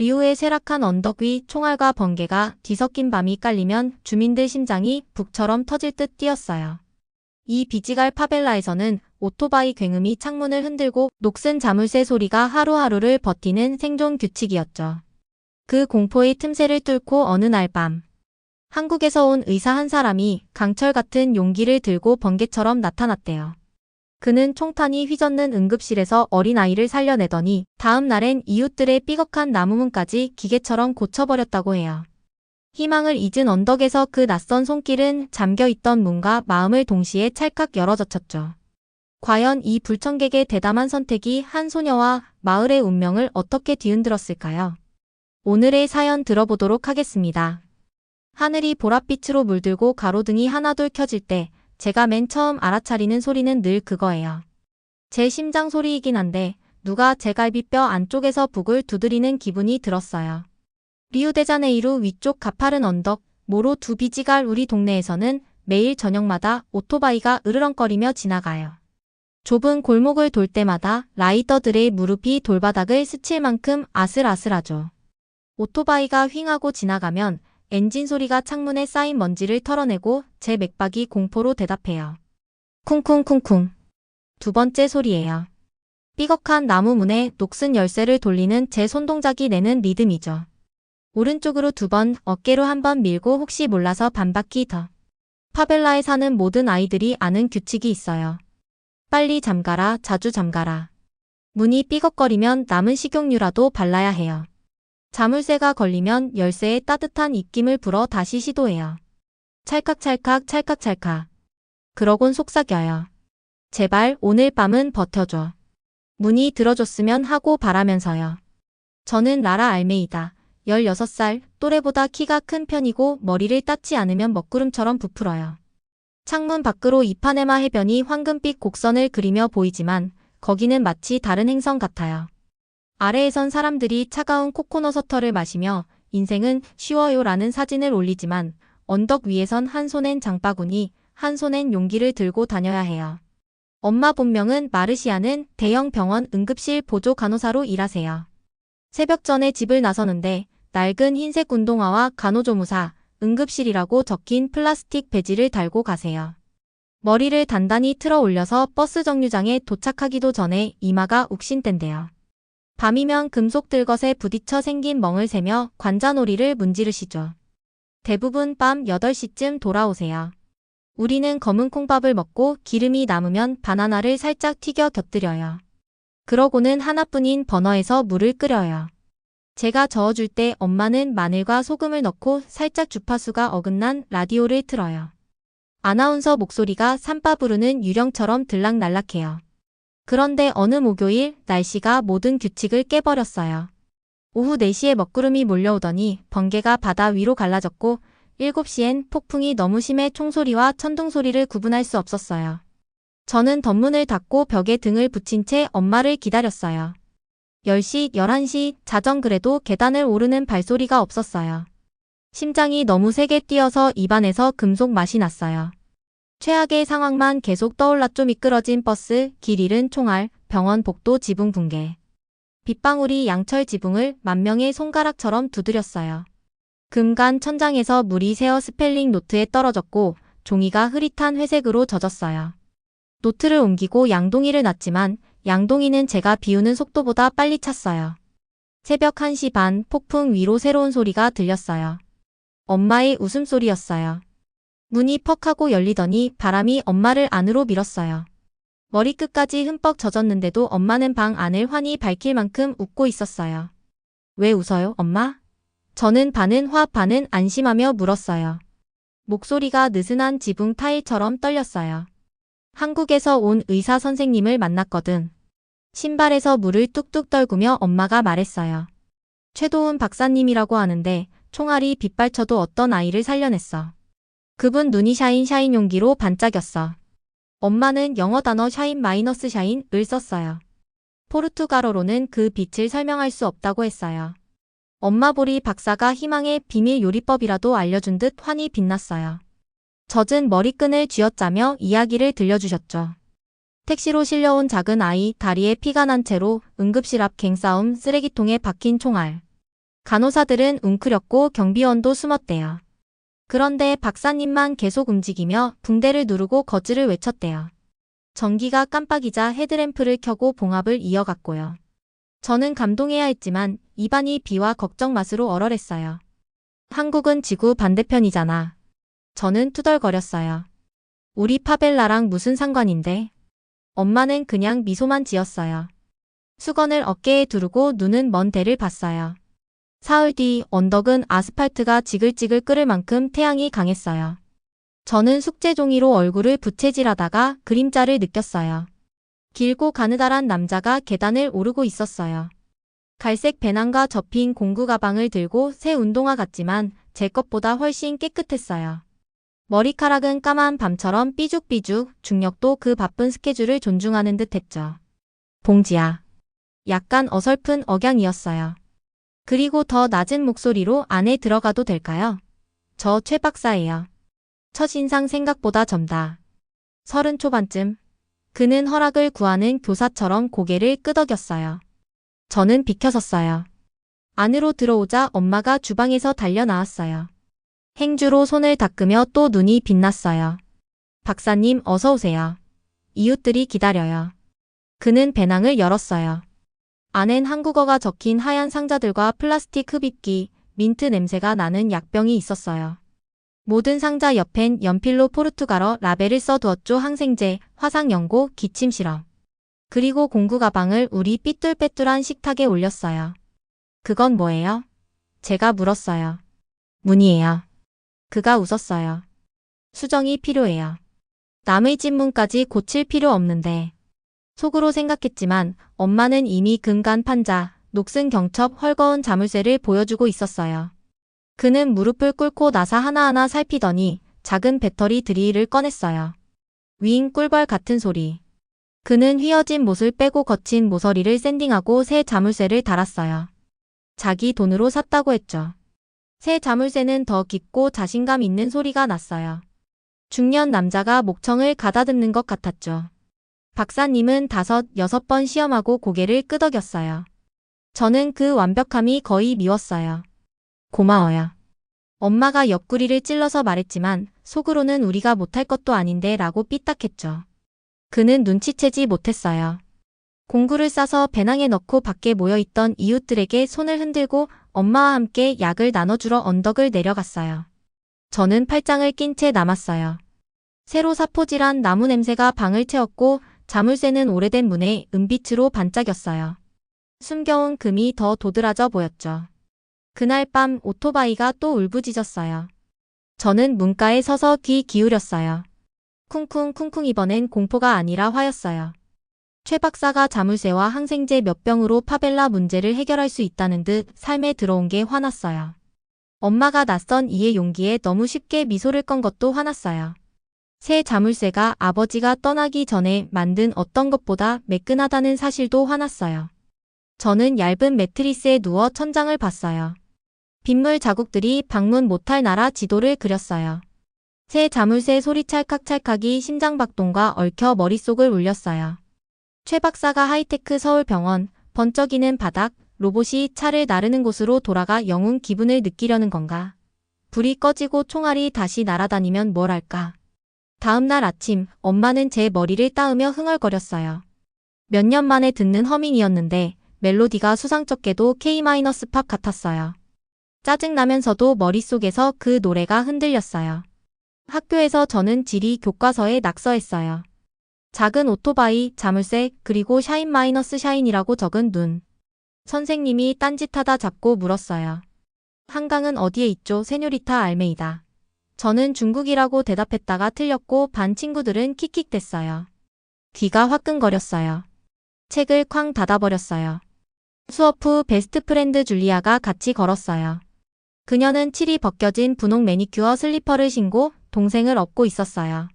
리우의 쇠락한 언덕 위 총알과 번개가 뒤섞인 밤이 깔리면 주민들 심장이 북처럼 터질 듯 뛰었어요. 이 비지갈 파벨라에서는 오토바이 굉음이 창문을 흔들고 녹슨 자물쇠 소리가 하루하루를 버티는 생존 규칙이었죠. 그 공포의 틈새를 뚫고 어느 날 밤, 한국에서 온 의사 한 사람이 강철 같은 용기를 들고 번개처럼 나타났대요. 그는 총탄이 휘젓는 응급실에서 어린아이를 살려내더니 다음 날엔 이웃들의 삐걱한 나무문까지 기계처럼 고쳐버렸다고 해요. 희망을 잊은 언덕에서 그 낯선 손길은 잠겨있던 문과 마음을 동시에 찰칵 열어젖혔죠. 과연 이 불청객의 대담한 선택이 한 소녀와 마을의 운명을 어떻게 뒤흔들었을까요? 오늘의 사연 들어보도록 하겠습니다. 하늘이 보랏빛으로 물들고 가로등이 하나둘 켜질 때 제가 맨 처음 알아차리는 소리는 늘 그거예요. 제 심장 소리이긴 한데 누가 제 갈비뼈 안쪽에서 북을 두드리는 기분이 들었어요. 리우데자네이루 위쪽 가파른 언덕, 모로 두 비지갈 우리 동네에서는 매일 저녁마다 오토바이가 으르렁거리며 지나가요. 좁은 골목을 돌 때마다 라이더들의 무릎이 돌바닥을 스칠 만큼 아슬아슬하죠. 오토바이가 휑하고 지나가면 엔진 소리가 창문에 쌓인 먼지를 털어내고 제 맥박이 공포로 대답해요. 쿵쿵쿵쿵. 두 번째 소리예요. 삐걱한 나무 문에 녹슨 열쇠를 돌리는 제 손동작이 내는 리듬이죠. 오른쪽으로 두 번, 어깨로 한 번 밀고 혹시 몰라서 반바퀴 더. 파벨라에 사는 모든 아이들이 아는 규칙이 있어요. 빨리 잠가라, 자주 잠가라. 문이 삐걱거리면 남은 식용유라도 발라야 해요. 자물쇠가 걸리면 열쇠에 따뜻한 입김을 불어 다시 시도해요. 찰칵찰칵 찰칵찰칵. 그러곤 속삭여요. 제발 오늘 밤은 버텨줘. 문이 들어줬으면 하고 바라면서요. 저는 라라 알메이다. 16살, 또래보다 키가 큰 편이고 머리를 따지 않으면 먹구름처럼 부풀어요. 창문 밖으로 이파네마 해변이 황금빛 곡선을 그리며 보이지만 거기는 마치 다른 행성 같아요. 아래에선 사람들이 차가운 코코넛 워터를 마시며 인생은 쉬워요라는 사진을 올리지만 언덕 위에선 한 손엔 장바구니, 한 손엔 용기를 들고 다녀야 해요. 엄마 본명은 마르시아는 대형 병원 응급실 보조 간호사로 일하세요. 새벽 전에 집을 나서는데 낡은 흰색 운동화와 간호조무사, 응급실이라고 적힌 플라스틱 배지를 달고 가세요. 머리를 단단히 틀어 올려서 버스 정류장에 도착하기도 전에 이마가 욱신댄대요. 밤이면 금속 들것에 부딪혀 생긴 멍을 세며 관자놀이를 문지르시죠. 대부분 밤 8시쯤 돌아오세요. 우리는 검은 콩밥을 먹고 기름이 남으면 바나나를 살짝 튀겨 곁들여요. 그러고는 하나뿐인 버너에서 물을 끓여요. 제가 저어줄 때 엄마는 마늘과 소금을 넣고 살짝 주파수가 어긋난 라디오를 틀어요. 아나운서 목소리가 산바 부르는 유령처럼 들락날락해요. 그런데 어느 목요일 날씨가 모든 규칙을 깨버렸어요. 오후 4시에 먹구름이 몰려오더니 번개가 바다 위로 갈라졌고 7시엔 폭풍이 너무 심해 총소리와 천둥소리를 구분할 수 없었어요. 저는 덧문을 닫고 벽에 등을 붙인 채 엄마를 기다렸어요. 10시, 11시, 자정 그래도 계단을 오르는 발소리가 없었어요. 심장이 너무 세게 뛰어서 입안에서 금속 맛이 났어요. 최악의 상황만 계속 떠올랐죠 미끄러진 버스, 길 잃은 총알, 병원 복도 지붕 붕괴. 빗방울이 양철 지붕을 만 명의 손가락처럼 두드렸어요. 금간 천장에서 물이 새어 스펠링 노트에 떨어졌고 종이가 흐릿한 회색으로 젖었어요. 노트를 옮기고 양동이를 놨지만 양동이는 제가 비우는 속도보다 빨리 찼어요. 새벽 1시 반 폭풍 위로 새로운 소리가 들렸어요. 엄마의 웃음소리였어요. 문이 퍽 하고 열리더니 바람이 엄마를 안으로 밀었어요. 머리끝까지 흠뻑 젖었는데도 엄마는 방 안을 환히 밝힐 만큼 웃고 있었어요. 왜 웃어요, 엄마? 저는 반은 화 반은 안심하며 물었어요. 목소리가 느슨한 지붕 타일처럼 떨렸어요. 한국에서 온 의사 선생님을 만났거든. 신발에서 물을 뚝뚝 떨구며 엄마가 말했어요. 최도훈 박사님이라고 하는데 총알이 빗발쳐도 어떤 아이를 살려냈어. 그분 눈이 샤인 샤인 용기로 반짝였어. 엄마는 영어 단어 샤인 마이너스 샤인을 썼어요. 포르투갈어로는 그 빛을 설명할 수 없다고 했어요. 엄마 보리 박사가 희망의 비밀 요리법이라도 알려준 듯 환히 빛났어요. 젖은 머리끈을 쥐어짜며 이야기를 들려주셨죠. 택시로 실려온 작은 아이 다리에 피가 난 채로 응급실 앞 갱싸움 쓰레기통에 박힌 총알. 간호사들은 웅크렸고 경비원도 숨었대요. 그런데 박사님만 계속 움직이며 붕대를 누르고 거즈를 외쳤대요. 전기가 깜빡이자 헤드램프를 켜고 봉합을 이어갔고요. 저는 감동해야 했지만 입안이 비와 걱정 맛으로 얼얼했어요. 한국은 지구 반대편이잖아. 저는 투덜거렸어요. 우리 파벨라랑 무슨 상관인데? 엄마는 그냥 미소만 지었어요. 수건을 어깨에 두르고 눈은 먼 데를 봤어요. 사흘 뒤 언덕은 아스팔트가 지글지글 끓을 만큼 태양이 강했어요. 저는 숙제 종이로 얼굴을 부채질하다가 그림자를 느꼈어요. 길고 가느다란 남자가 계단을 오르고 있었어요. 갈색 배낭과 접힌 공구 가방을 들고 새 운동화 같지만 제 것보다 훨씬 깨끗했어요. 머리카락은 까만 밤처럼 삐죽삐죽 중력도 그 바쁜 스케줄을 존중하는 듯 했죠. 봉지야. 약간 어설픈 억양이었어요. 그리고 더 낮은 목소리로 안에 들어가도 될까요? 저 최 박사예요. 첫인상 생각보다 젊다. 서른 초반쯤. 그는 허락을 구하는 교사처럼 고개를 끄덕였어요. 저는 비켜섰어요. 안으로 들어오자 엄마가 주방에서 달려 나왔어요. 행주로 손을 닦으며 또 눈이 빛났어요. 박사님 어서 오세요. 이웃들이 기다려요. 그는 배낭을 열었어요. 안엔 한국어가 적힌 하얀 상자들과 플라스틱 흡입기, 민트 냄새가 나는 약병이 있었어요. 모든 상자 옆엔 연필로 포르투갈어 라벨을 써두었죠. 항생제, 화상연고, 기침 실험. 그리고 공구 가방을 우리 삐뚤빼뚤한 식탁에 올렸어요. 그건 뭐예요? 제가 물었어요. 문이에요. 그가 웃었어요. 수정이 필요해요. 남의 집문까지 고칠 필요 없는데. 속으로 생각했지만 엄마는 이미 금간 판자, 녹슨 경첩 헐거운 자물쇠를 보여주고 있었어요. 그는 무릎을 꿇고 나사 하나하나 살피더니 작은 배터리 드릴을 꺼냈어요. 윙 꿀벌 같은 소리. 그는 휘어진 못을 빼고 거친 모서리를 샌딩하고 새 자물쇠를 달았어요. 자기 돈으로 샀다고 했죠. 새 자물쇠는 더 깊고 자신감 있는 소리가 났어요. 중년 남자가 목청을 가다듬는 것 같았죠. 박사님은 다섯, 여섯 번 시험하고 고개를 끄덕였어요. 저는 그 완벽함이 거의 미웠어요. 고마워요. 엄마가 옆구리를 찔러서 말했지만 속으로는 우리가 못할 것도 아닌데 라고 삐딱했죠. 그는 눈치채지 못했어요. 공구를 싸서 배낭에 넣고 밖에 모여있던 이웃들에게 손을 흔들고 엄마와 함께 약을 나눠주러 언덕을 내려갔어요. 저는 팔짱을 낀 채 남았어요. 새로 사포질한 나무 냄새가 방을 채웠고 자물쇠는 오래된 문에 은빛으로 반짝였어요. 숨겨온 금이 더 도드라져 보였죠. 그날 밤 오토바이가 또 울부짖었어요. 저는 문가에 서서 귀 기울였어요. 쿵쿵 쿵쿵 이번엔 공포가 아니라 화였어요. 최 박사가 자물쇠와 항생제 몇 병으로 파벨라 문제를 해결할 수 있다는 듯 삶에 들어온 게 화났어요. 엄마가 낯선 이의 용기에 너무 쉽게 미소를 건 것도 화났어요. 새 자물쇠가 아버지가 떠나기 전에 만든 어떤 것보다 매끈하다는 사실도 화났어요. 저는 얇은 매트리스에 누워 천장을 봤어요. 빗물 자국들이 방문 못할 나라 지도를 그렸어요. 새 자물쇠 소리 찰칵찰칵이 심장박동과 얽혀 머릿속을 울렸어요. 최 박사가 하이테크 서울병원, 번쩍이는 바닥, 로봇이 차를 나르는 곳으로 돌아가 영웅 기분을 느끼려는 건가? 불이 꺼지고 총알이 다시 날아다니면 뭘 할까? 다음 날 아침, 엄마는 제 머리를 따으며 흥얼거렸어요. 몇 년 만에 듣는 허밍이었는데, 멜로디가 수상쩍게도 K-팝 같았어요. 짜증나면서도 머릿속에서 그 노래가 흔들렸어요. 학교에서 저는 지리 교과서에 낙서했어요. 작은 오토바이, 자물쇠, 그리고 샤인 마이너스 샤인이라고 적은 눈. 선생님이 딴짓하다 잡고 물었어요. 한강은 어디에 있죠? 세뇨리타 알메이다. 저는 중국이라고 대답했다가 틀렸고 반 친구들은 킥킥댔어요. 귀가 화끈거렸어요. 책을 쾅 닫아버렸어요. 수업 후 베스트 프렌드 줄리아가 같이 걸었어요. 그녀는 칠이 벗겨진 분홍 매니큐어 슬리퍼를 신고 동생을 업고 있었어요.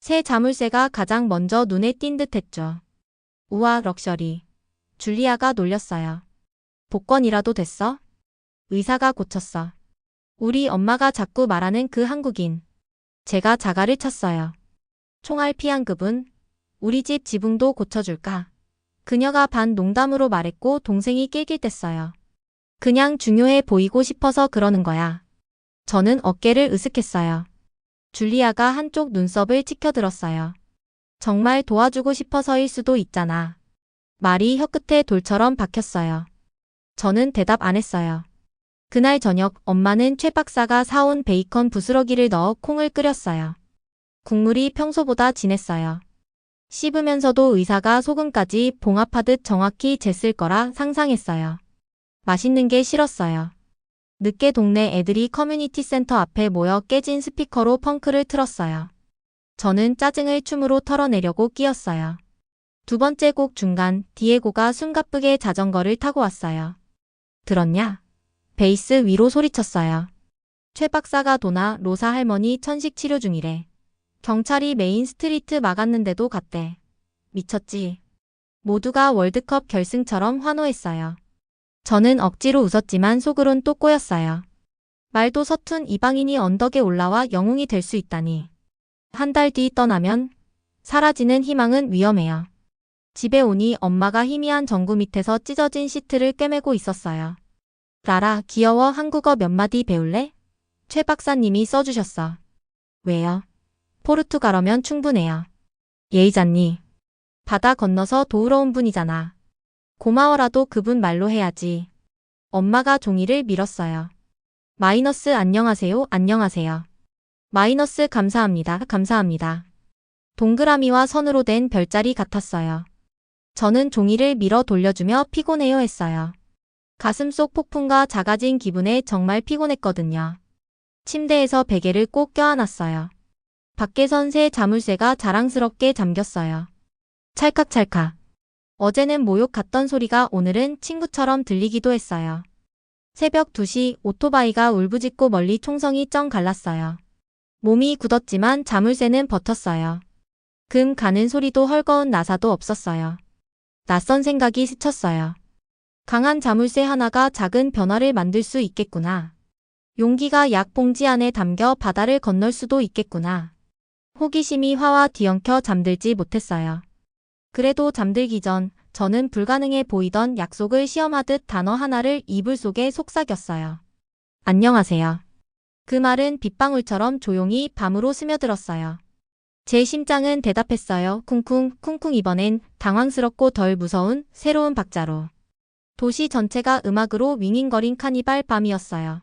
새 자물쇠가 가장 먼저 눈에 띈 듯 했죠. 우와 럭셔리. 줄리아가 놀렸어요. 복권이라도 됐어? 의사가 고쳤어. 우리 엄마가 자꾸 말하는 그 한국인. 제가 자가를 쳤어요. 총알 피한급은 우리 집 지붕도 고쳐줄까? 그녀가 반 농담으로 말했고 동생이 낄낄댔어요. 그냥 중요해 보이고 싶어서 그러는 거야. 저는 어깨를 으쓱했어요. 줄리아가 한쪽 눈썹을 치켜들었어요. 정말 도와주고 싶어서일 수도 있잖아. 말이 혀끝에 돌처럼 박혔어요. 저는 대답 안 했어요. 그날 저녁 엄마는 최 박사가 사온 베이컨 부스러기를 넣어 콩을 끓였어요. 국물이 평소보다 진했어요. 씹으면서도 의사가 소금까지 봉합하듯 정확히 쟀을 거라 상상했어요. 맛있는 게 싫었어요. 늦게 동네 애들이 커뮤니티 센터 앞에 모여 깨진 스피커로 펑크를 틀었어요. 저는 짜증을 춤으로 털어내려고 끼었어요. 두 번째 곡 중간 디에고가 숨가쁘게 자전거를 타고 왔어요. 들었냐? 베이스 위로 소리쳤어요. 최 박사가 도나 로사 할머니 천식 치료 중이래. 경찰이 메인 스트리트 막았는데도 갔대. 미쳤지. 모두가 월드컵 결승처럼 환호했어요. 저는 억지로 웃었지만 속으론 또 꼬였어요. 말도 서툰 이방인이 언덕에 올라와 영웅이 될 수 있다니. 한 달 뒤 떠나면 사라지는 희망은 위험해요. 집에 오니 엄마가 희미한 전구 밑에서 찢어진 시트를 꿰매고 있었어요. 라라, 귀여워 한국어 몇 마디 배울래? 최 박사님이 써주셨어. 왜요? 포르투갈어면 충분해요. 예의잖니. 바다 건너서 도우러 온 분이잖아. 고마워라도 그분 말로 해야지. 엄마가 종이를 밀었어요. 마이너스 안녕하세요, 안녕하세요. 마이너스 감사합니다, 감사합니다. 동그라미와 선으로 된 별자리 같았어요. 저는 종이를 밀어 돌려주며 피곤해요 했어요. 가슴 속 폭풍과 작아진 기분에 정말 피곤했거든요. 침대에서 베개를 꼭 껴안았어요. 밖에선 새 자물쇠가 자랑스럽게 잠겼어요. 찰칵찰칵. 어제는 모욕 같던 소리가 오늘은 친구처럼 들리기도 했어요. 새벽 2시 오토바이가 울부짖고 멀리 총성이 쩡 갈랐어요. 몸이 굳었지만 자물쇠는 버텼어요. 금 가는 소리도 헐거운 나사도 없었어요. 낯선 생각이 스쳤어요. 강한 자물쇠 하나가 작은 변화를 만들 수 있겠구나. 용기가 약 봉지 안에 담겨 바다를 건널 수도 있겠구나. 호기심이 화와 뒤엉켜 잠들지 못했어요. 그래도 잠들기 전 저는 불가능해 보이던 약속을 시험하듯 단어 하나를 이불 속에 속삭였어요. 안녕하세요. 그 말은 빗방울처럼 조용히 밤으로 스며들었어요. 제 심장은 대답했어요. 쿵쿵, 쿵쿵 이번엔 당황스럽고 덜 무서운 새로운 박자로. 도시 전체가 음악으로 윙윙거린 카니발 밤이었어요.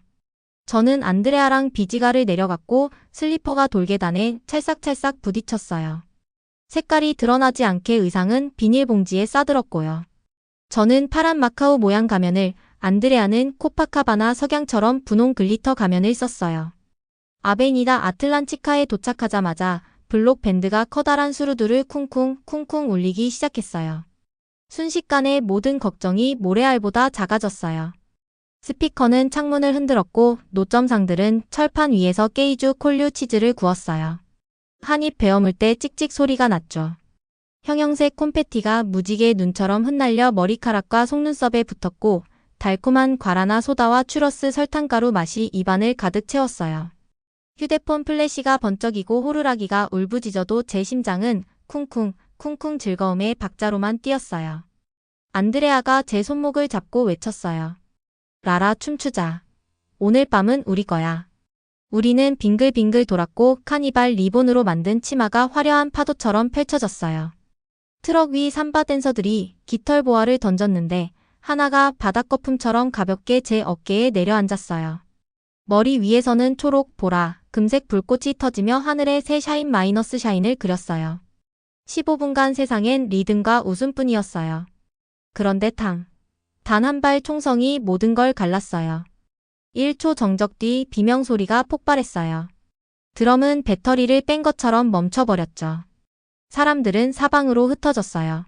저는 안드레아랑 비지가를 내려갔고 슬리퍼가 돌계단에 찰싹찰싹 부딪혔어요. 색깔이 드러나지 않게 의상은 비닐봉지에 싸들었고요. 저는 파란 마카오 모양 가면을, 안드레아는 코파카바나 석양처럼 분홍 글리터 가면을 썼어요. 아베니다 아틀란티카에 도착하자마자 블록 밴드가 커다란 수루두를 쿵쿵 쿵쿵 울리기 시작했어요. 순식간에 모든 걱정이 모래알보다 작아졌어요. 스피커는 창문을 흔들었고 노점상들은 철판 위에서 깨이주 콜류 치즈를 구웠어요. 한 입 베어물 때 찍찍 소리가 났죠. 형형색 콘페티가 무지개 눈처럼 흩날려 머리카락과 속눈썹에 붙었고 달콤한 과라나 소다와 추러스 설탕가루 맛이 입안을 가득 채웠어요. 휴대폰 플래시가 번쩍이고 호루라기가 울부짖어도 제 심장은 쿵쿵 쿵쿵 즐거움의 박자로만 뛰었어요. 안드레아가 제 손목을 잡고 외쳤어요. 라라 춤추자. 오늘 밤은 우리 거야. 우리는 빙글빙글 돌았고 카니발 리본으로 만든 치마가 화려한 파도처럼 펼쳐졌어요. 트럭 위 삼바 댄서들이 깃털 보아를 던졌는데 하나가 바닷거품처럼 가볍게 제 어깨에 내려앉았어요. 머리 위에서는 초록, 보라, 금색 불꽃이 터지며 하늘에 새 샤인 마이너스 샤인을 그렸어요. 15분간 세상엔 리듬과 웃음뿐이었어요. 그런데 탕. 단 한 발 총성이 모든 걸 갈랐어요. 1초 정적 뒤 비명 소리가 폭발했어요. 드럼은 배터리를 뺀 것처럼 멈춰버렸죠. 사람들은 사방으로 흩어졌어요.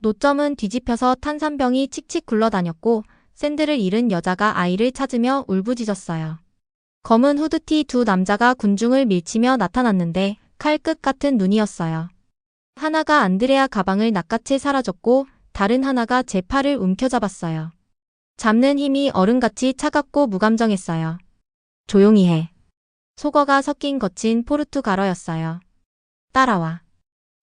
노점은 뒤집혀서 탄산병이 칙칙 굴러다녔고 샌들을 잃은 여자가 아이를 찾으며 울부짖었어요. 검은 후드티 두 남자가 군중을 밀치며 나타났는데 칼끝 같은 눈이었어요. 하나가 안드레아 가방을 낚아채 사라졌고 다른 하나가 제 팔을 움켜잡았어요. 잡는 힘이 얼음같이 차갑고 무감정했어요. 조용히 해. 속어가 섞인 거친 포르투갈어였어요. 따라와.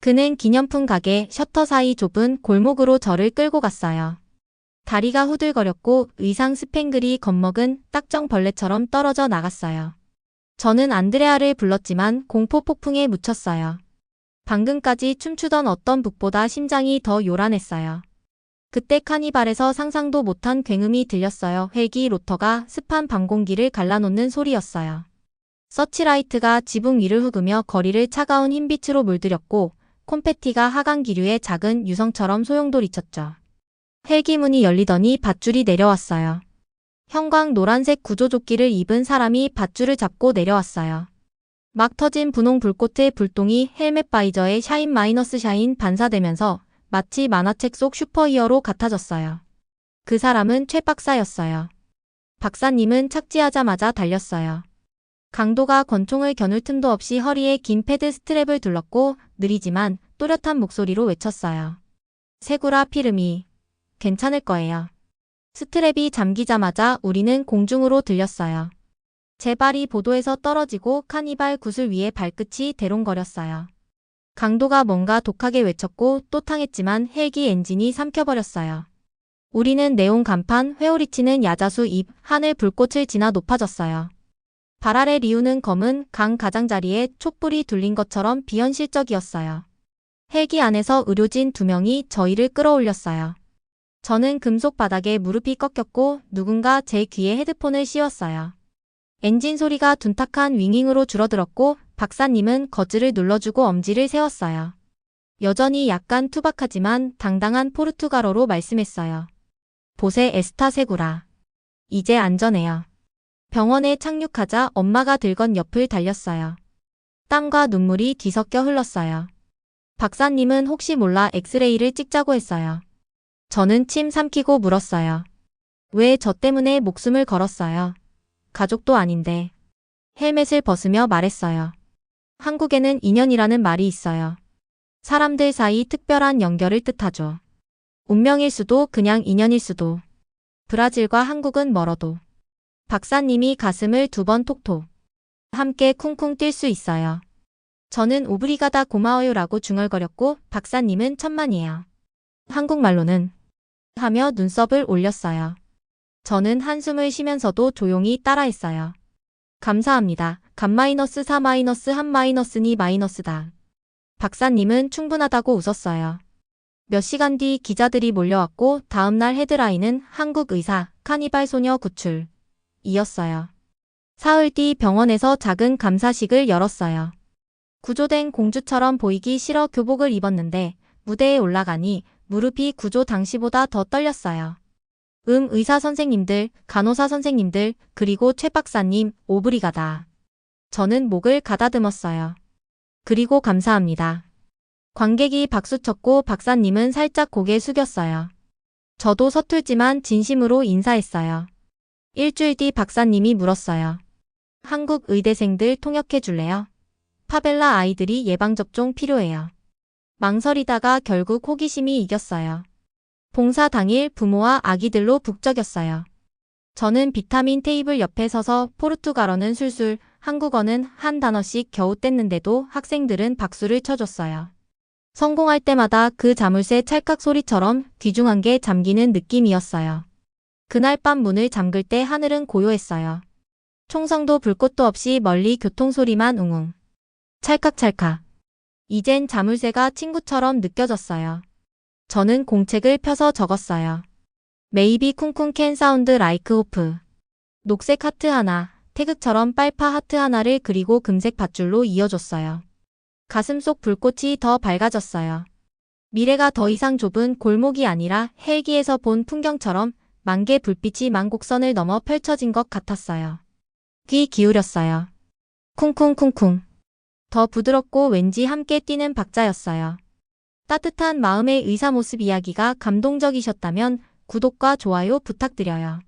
그는 기념품 가게 셔터 사이 좁은 골목으로 저를 끌고 갔어요. 다리가 후들거렸고 의상 스팽글이 겁먹은 딱정벌레처럼 떨어져 나갔어요. 저는 안드레아를 불렀지만 공포 폭풍에 묻혔어요. 방금까지 춤추던 어떤 북보다 심장이 더 요란했어요. 그때 카니발에서 상상도 못한 굉음이 들렸어요. 헬기 로터가 습한 방공기를 갈라놓는 소리였어요. 서치라이트가 지붕 위를 흙으며 거리를 차가운 흰빛으로 물들였고 콘페티가 하강 기류의 작은 유성처럼 소용돌이쳤죠. 헬기 문이 열리더니 밧줄이 내려왔어요. 형광 노란색 구조조끼를 입은 사람이 밧줄을 잡고 내려왔어요. 막 터진 분홍 불꽃의 불똥이 헬멧 바이저에 샤인 마이너스 샤인 반사되면서 마치 만화책 속 슈퍼히어로 같아졌어요. 그 사람은 최 박사였어요. 박사님은 착지하자마자 달렸어요. 강도가 권총을 겨눌 틈도 없이 허리에 긴 패드 스트랩을 둘렀고 느리지만 또렷한 목소리로 외쳤어요. 세구라 피르미. 괜찮을 거예요. 스트랩이 잠기자마자 우리는 공중으로 들렸어요. 제 발이 보도에서 떨어지고 카니발 구슬 위에 발끝이 대롱거렸어요. 강도가 뭔가 독하게 외쳤고 또 탕했지만 헬기 엔진이 삼켜버렸어요. 우리는 네온 간판, 회오리치는 야자수 잎, 하늘 불꽃을 지나 높아졌어요. 발 아래 리우는 검은 강 가장자리에 촛불이 둘린 것처럼 비현실적이었어요. 헬기 안에서 의료진 두 명이 저희를 끌어올렸어요. 저는 금속 바닥에 무릎이 꺾였고 누군가 제 귀에 헤드폰을 씌웠어요. 엔진 소리가 둔탁한 윙윙으로 줄어들었고 박사님은 거즈를 눌러주고 엄지를 세웠어요. 여전히 약간 투박하지만 당당한 포르투갈어로 말씀했어요. 보세 에스타 세구라. 이제 안전해요. 병원에 착륙하자 엄마가 들건 옆을 달렸어요. 땀과 눈물이 뒤섞여 흘렀어요. 박사님은 혹시 몰라 엑스레이를 찍자고 했어요. 저는 침 삼키고 물었어요. 왜 저 때문에 목숨을 걸었어요? 가족도 아닌데. 헬멧을 벗으며 말했어요. 한국에는 인연이라는 말이 있어요. 사람들 사이 특별한 연결을 뜻하죠. 운명일 수도 그냥 인연일 수도. 브라질과 한국은 멀어도. 박사님이 가슴을 두 번 톡톡. 함께 쿵쿵 뛸 수 있어요. 저는 오브리가다 고마워요라고 중얼거렸고 박사님은 천만이에요. 한국말로는 하며 눈썹을 올렸어요. 저는 한숨을 쉬면서도 조용히 따라했어요. 감사합니다. 감 마이너스 4 마이너스 1 마이너스 2 마이너스다. 박사님은 충분하다고 웃었어요. 몇 시간 뒤 기자들이 몰려왔고 다음날 헤드라인은 한국 의사 카니발 소녀 구출 이었어요. 사흘 뒤 병원에서 작은 감사식을 열었어요. 구조된 공주처럼 보이기 싫어 교복을 입었는데 무대에 올라가니 무릎이 구조 당시보다 더 떨렸어요. 음 의사 선생님들, 간호사 선생님들, 그리고 최 박사님, 오브리가다. 저는 목을 가다듬었어요. 그리고 감사합니다. 관객이 박수쳤고 박사님은 살짝 고개 숙였어요. 저도 서툴지만 진심으로 인사했어요. 일주일 뒤 박사님이 물었어요. 한국 의대생들 통역해 줄래요? 파벨라 아이들이 예방접종 필요해요. 망설이다가 결국 호기심이 이겼어요. 봉사 당일 부모와 아기들로 북적였어요. 저는 비타민 테이블 옆에 서서 포르투갈어는 술술, 한국어는 한 단어씩 겨우 뗐는데도 학생들은 박수를 쳐줬어요. 성공할 때마다 그 자물쇠 찰칵 소리처럼 귀중한 게 잠기는 느낌이었어요. 그날 밤 문을 잠글 때 하늘은 고요했어요. 총성도 불꽃도 없이 멀리 교통소리만 웅웅. 찰칵찰칵. 이젠 자물쇠가 친구처럼 느껴졌어요. 저는 공책을 펴서 적었어요. 메이비 쿵쿵 캔 사운드 라이크 호프. 녹색 하트 하나, 태극처럼 빨파 하트 하나를 그리고 금색 밧줄로 이어줬어요. 가슴 속 불꽃이 더 밝아졌어요. 미래가 더 이상 좁은 골목이 아니라 헬기에서 본 풍경처럼 만개 불빛이 만곡선을 넘어 펼쳐진 것 같았어요. 귀 기울였어요. 쿵쿵쿵쿵. 더 부드럽고 왠지 함께 뛰는 박자였어요. 따뜻한 마음의 의사 모습 이야기가 감동적이셨다면 구독과 좋아요 부탁드려요.